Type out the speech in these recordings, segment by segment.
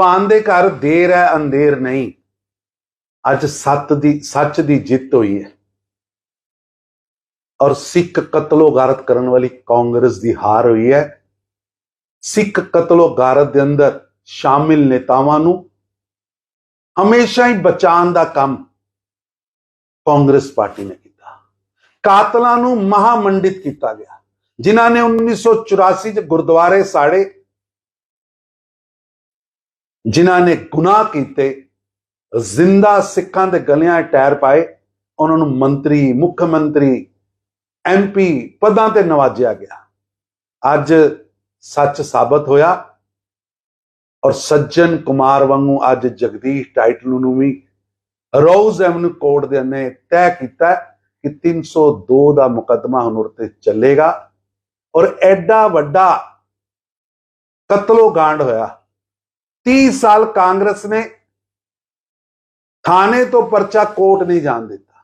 ਪਾਨ ਦੇ ਘਰ ਦੇਰ ਹੈ, ਅੰਧੇਰ ਨਹੀਂ। ਅੱਜ ਸੱਤ ਦੀ, ਸੱਚ ਦੀ ਜਿੱਤ ਹੋਈ ਹੈ। ਔਰ ਸਿੱਖ ਕਤਲੋ ਗਾਰਤ ਕਰਨ ਵਾਲੀ ਕਾਂਗਰਸ ਦੀ ਹਾਰ ਹੋਈ ਹੈ। ਸਿੱਖ ਕਤਲੋ ਗਾਰਤ ਦੇ ਅੰਦਰ ਸ਼ਾਮਿਲ ਨੇਤਾਵਾਂ ਨੂੰ ਹਮੇਸ਼ਾ ਹੀ ਬਚਾਉਣ ਦਾ ਕੰਮ ਕਾਂਗਰਸ ਪਾਰਟੀ ਨੇ ਕੀਤਾ। ਕਾਤਲਾਂ ਨੂੰ ਮਹਾਮੰਡਿਤ ਕੀਤਾ ਗਿਆ। ਜਿਨ੍ਹਾਂ ਨੇ 1984 ਚ ਗੁਰਦੁਆਰੇ ਸਾੜੇ ਜਿਨ੍ਹਾਂ ਨੇ ਗੁਨਾਹ ਕੀਤੇ, ਜ਼ਿੰਦਾ ਸਿੱਖਾਂ ਦੇ ਗਲਿਆਂ 'ਚ ਟਾਇਰ ਪਾਏ, ਉਹਨਾਂ ਨੂੰ ਮੰਤਰੀ, ਮੁੱਖ ਮੰਤਰੀ ਐਮਪੀ ਪਦਾਂ ਤੇ ਨਵਾਜਿਆ ਗਿਆ। ਅੱਜ ਸੱਚ ਸਾਬਤ ਹੋਇਆ ਔਰ ਸੱਜਣ ਕੁਮਾਰ ਵਾਂਗੂ ਅੱਜ ਜਗਦੀਸ਼ ਟਾਈਟਲ ਨੂੰ ਵੀ ਰੋਜ਼ ਐਵਨਿਊ ਕੋਰਟ ਦੇ ਨੇ ਤੈਅ ਕੀਤਾ ਕਿ 302 ਦਾ ਮੁਕੱਦਮਾ ਹੁਣ ਉਰਤੇ ਚੱਲੇਗਾ ਔਰ ਐਡਾ ਵੱਡਾ ਕਤਲੋ ਗਾਂਡ ਹੋਇਆ। 30 ਸਾਲ ਕਾਂਗਰਸ ਨੇ ਥਾਣੇ ਤੋਂ ਪਰਚਾ ਕੋਰਟ ਨਹੀਂ ਜਾਣ ਦਿੱਤਾ।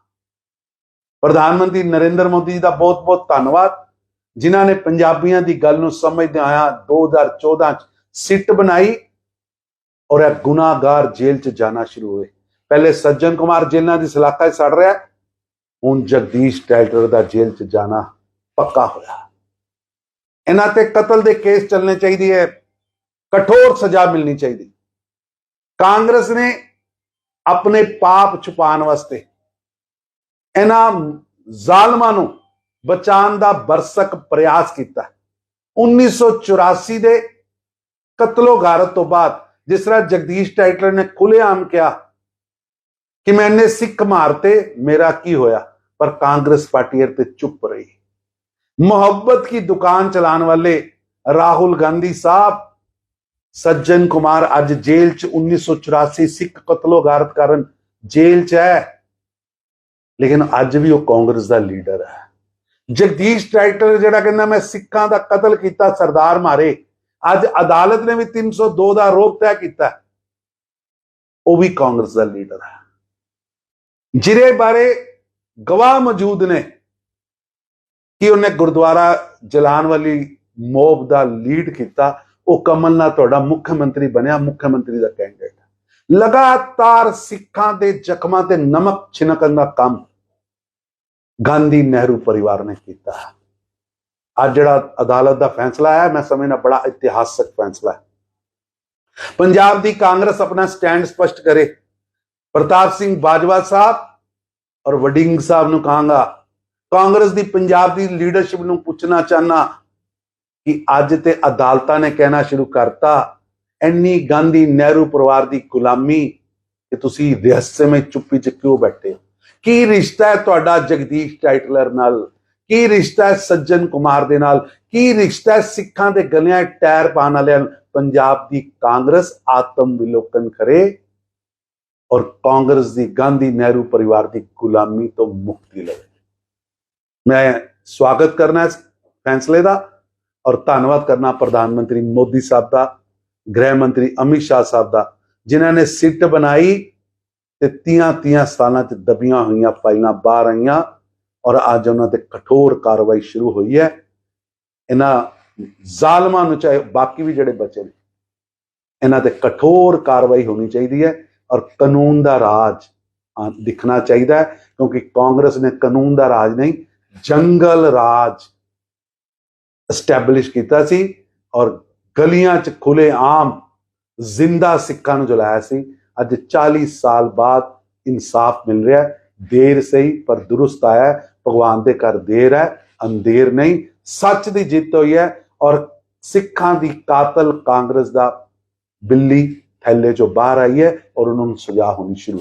ਪ੍ਰਧਾਨ ਮੰਤਰੀ ਨਰਿੰਦਰ ਮੋਦੀ ਜੀ ਦਾ ਬਹੁਤ-ਬਹੁਤ ਧੰਨਵਾਦ, ਜਿਨ੍ਹਾਂ ਨੇ ਪੰਜਾਬੀਆਂ ਦੀ ਗੱਲ ਨੂੰ ਸਮਝਦੇ ਆਇਆ 2014 ਚ ਸਿੱਟ ਬਣਾਈ ਔਰ ਇਹ ਗੁਨਾਹਗਾਰ ਜੇਲ੍ਹ ਚ ਜਾਣਾ ਸ਼ੁਰੂ ਹੋਏ। ਪਹਿਲੇ ਸੱਜਣ ਕੁਮਾਰ ਜੇਲ੍ਹਾਂ ਦੀ ਸਲਾਖਾ 'ਚ ਸੜ ਰਿਹਾ, ਹੁਣ ਜਗਦੀਸ਼ ਟੈਲਟਰ ਦਾ ਜੇਲ੍ਹ ਚ ਜਾਣਾ ਪੱਕਾ ਹੋਇਆ। ਇਹਨਾਂ ਤੇ ਕਤਲ ਦੇ ਕੇਸ ਚੱਲਣੇ ਚਾਹੀਦੇ ਹੈ ਕਠੋਰ ਸਜ਼ਾ ਮਿਲਣੀ ਚਾਹੀਦੀ ਕਾਂਗਰਸ ਨੇ ਆਪਣੇ ਪਾਪ ਛੁਪਾਉਣ ਵਾਸਤੇ ਇਹਨਾਂ ਜ਼ਾਲਮਾਂ ਨੂੰ ਬਚਾਉਣ ਦਾ ਬਰਸਕ ਪ੍ਰਯਾਸ ਕੀਤਾ 1984 ਦੇ ਕਤਲੋ ਗਾਰਤ ਤੋਂ ਬਾਅਦ ਜਿਸ ਤਰ੍ਹਾਂ ਜਗਦੀਸ਼ ਟਾਈਟਲਰ ਨੇ ਖੁੱਲੇਆਮ ਕਿਹਾ ਕਿ ਮੈਨੇ ਸਿੱਖ ਮਾਰਤੇ ਮੇਰਾ ਕੀ ਹੋਇਆ ਪਰ ਕਾਂਗਰਸ ਪਾਰਟੀ ਇਹ ਤੇ ਚੁੱਪ ਰਹੀ मोहब्बत की दुकान चलाने वाले राहुल गांधी साहब ਸੱਜਣ ਕੁਮਾਰ ਅੱਜ ਜੇਲ੍ਹ ਚ 1984 ਸਿੱਖ ਕਤਲੋ ਗਾਰਤ ਕਾਰਨ ਜੇਲ੍ਹ ਚ ਹੈ। ਲੇਕਿਨ ਅੱਜ ਵੀ ਉਹ ਕਾਂਗਰਸ ਦਾ ਲੀਡਰ ਹੈ। ਜਗਦੀਸ਼ ਟਾਈਟਲ ਜਿਹੜਾ ਕਹਿੰਦਾ, ਮੈਂ ਸਿੱਖਾਂ ਦਾ ਕਤਲ ਕੀਤਾ ਸਰਦਾਰ ਮਾਰੇ। ਅੱਜ ਅਦਾਲਤ ਨੇ ਵੀ 302 ਦਾ ਆਰੋਪ ਤੈਅ ਕੀਤਾ। ਉਹ ਵੀ ਕਾਂਗਰਸ ਦਾ ਲੀਡਰ ਹੈ। ਜਿਹਦੇ ਬਾਰੇ ਗਵਾਹ ਮੌਜੂਦ ਨੇ ਕਿ ਉਹਨੇ ਗੁਰਦੁਆਰਾ ਜਲਾਨ ਵਾਲੀ ਮੋਬ ਦਾ ਲੀਡ ਕੀਤਾ। ਉਹ ਕਮਲਨਾਥ ਤੁਹਾਡਾ ਮੁੱਖ ਮੰਤਰੀ ਬਣਿਆ, ਮੁੱਖ ਮੰਤਰੀ ਦਾ ਕੈਂਡੀਡੇਟ ਲਗਾਤਾਰ ਸਿੱਖਾਂ ਦੇ ਜ਼ਖਮਾਂ ਤੇ ਨਮਕ ਛਿਣਕਣ ਦਾ ਕੰਮ ਗਾਂਧੀ ਨਹਿਰੂ ਪਰਿਵਾਰ ਨੇ ਕੀਤਾ ਅੱਜ ਜਿਹੜਾ ਅਦਾਲਤ ਦਾ ਫੈਸਲਾ ਆਇਆ, ਮੈਂ ਸਮਝਣਾ ਬੜਾ ਇਤਿਹਾਸਕ ਫੈਸਲਾ ਹੈ। ਪੰਜਾਬ ਦੀ ਕਾਂਗਰਸ ਆਪਣਾ ਸਟੈਂਡ ਸਪਸ਼ਟ ਕਰੇ। ਪ੍ਰਤਾਪ ਸਿੰਘ ਬਾਜਵਾ ਸਾਹਿਬ ਔਰ ਵਡਿੰਗ ਸਾਹਿਬ ਨੂੰ ਕਹਾਂਗਾ, ਕਾਂਗਰਸ ਦੀ ਪੰਜਾਬ ਦੀ ਲੀਡਰਸ਼ਿਪ ਨੂੰ ਪੁੱਛਣਾ ਚਾਹਨਾ ਕਿ ਅੱਜ ਤੇ ਅਦਾਲਤਾਂ ਨੇ ਕਹਿਣਾ ਸ਼ੁਰੂ ਕਰਤਾ ਐਨੀ ਗਾਂਧੀ ਨਹਿਰੂ ਪਰਿਵਾਰ ਦੀ ਗੁਲਾਮੀ ਕਿ ਤੁਸੀਂ ਰਹੱਸਮਈ ਚੁੱਪੀ ਚ ਕਿਉਂ ਬੈਠੇ ਹੋ? ਕੀ ਰਿਸ਼ਤਾ ਹੈ ਤੁਹਾਡਾ ਜਗਦੀਸ਼ ਟਾਈਟਲਰ ਨਾਲ? ਕੀ ਰਿਸ਼ਤਾ ਹੈ ਸੱਜਣ ਕੁਮਾਰ ਦੇ ਨਾਲ? ਕੀ ਰਿਸ਼ਤਾ ਹੈ ਸਿੱਖਾਂ ਦੇ ਗਲਿਆਂ ਟਾਇਰ ਪਾਉਣ ਵਾਲਿਆਂ ਪੰਜਾਬ ਦੀ ਕਾਂਗਰਸ ਆਤਮ ਵਿਲੋਕਨ ਕਰੇ ਔਰ ਕਾਂਗਰਸ ਦੀ ਗਾਂਧੀ ਨਹਿਰੂ ਪਰਿਵਾਰ ਦੀ ਗੁਲਾਮੀ ਤੋਂ ਮੁਕਤੀ ਲਵੇ। ਮੈਂ ਸਵਾਗਤ ਕਰਨਾ ਇਸ ਫੈਸਲੇ ਦਾ। ਔਰ ਧੰਨਵਾਦ ਕਰਨਾ ਪ੍ਰਧਾਨ ਮੰਤਰੀ ਮੋਦੀ ਸਾਹਿਬ ਦਾ, ਗ੍ਰਹਿ ਮੰਤਰੀ ਅਮਿਤ ਸ਼ਾਹ ਸਾਹਿਬ ਦਾ, ਜਿਨ੍ਹਾਂ ਨੇ ਸਿੱਟ ਬਣਾਈ ਤੇ ਤੀਆਂ ਤੀਆਂ ਸਾਲਾਂ ਚ ਦਬੀਆਂ ਹੋਈਆਂ ਫਾਈਲਾਂ ਬਾਹਰ ਆਈਆਂ ਔਰ ਅੱਜ ਉਹਨਾਂ ਤੇ ਕਠੋਰ ਕਾਰਵਾਈ ਸ਼ੁਰੂ ਹੋਈ ਹੈ। ਇਹਨਾਂ ਜ਼ਾਲਮਾਂ ਨੂੰ ਚਾਹੇ ਬਾਕੀ ਵੀ ਜਿਹੜੇ ਬਚੇ ਨੇ, ਇਹਨਾਂ ਤੇ ਕਠੋਰ ਕਾਰਵਾਈ ਹੋਣੀ ਚਾਹੀਦੀ ਹੈ ਔਰ ਕਾਨੂੰਨ ਦਾ ਰਾਜ ਦਿਖਣਾ ਚਾਹੀਦਾ ਹੈ ਕਿਉਂਕਿ ਕਾਂਗਰਸ ਨੇ ਕਾਨੂੰਨ ਦਾ ਰਾਜ ਨਹੀਂ, ਜੰਗਲ ਰਾਜ ਐਸਟੈਬਲਿਸ਼ ਕੀਤਾ ਸੀ ਔਰ ਗਲੀਆਂ 'ਚ ਖੁੱਲੇ ਆਮ ਜ਼ਿੰਦਾ ਸਿੱਖਾਂ ਨੂੰ ਜਲਾਇਆ ਸੀ। ਅੱਜ 40 ਸਾਲ ਬਾਅਦ ਇਨਸਾਫ ਮਿਲ ਰਿਹਾ ਹੈ। ਦੇਰ ਸਹੀ ਪਰ ਦੁਰਸਤ ਆਇਆ ਭਗਵਾਨ ਦੇ ਘਰ ਦੇਰ ਹੈ, ਅੰਧੇਰ ਨਹੀਂ। ਸੱਚ ਦੀ ਜਿੱਤ ਹੋਈ ਹੈ ਔਰ ਸਿੱਖਾਂ ਦੀ ਕਾਤਲ ਕਾਂਗਰਸ ਦਾ ਬਿੱਲੀ ਥੈਲੇ ਚੋਂ ਬਾਹਰ ਆਈ ਹੈ ਔਰ ਉਹਨਾਂ ਨੂੰ ਸਜ਼ਾ ਹੋਣੀ ਸ਼ੁਰੂ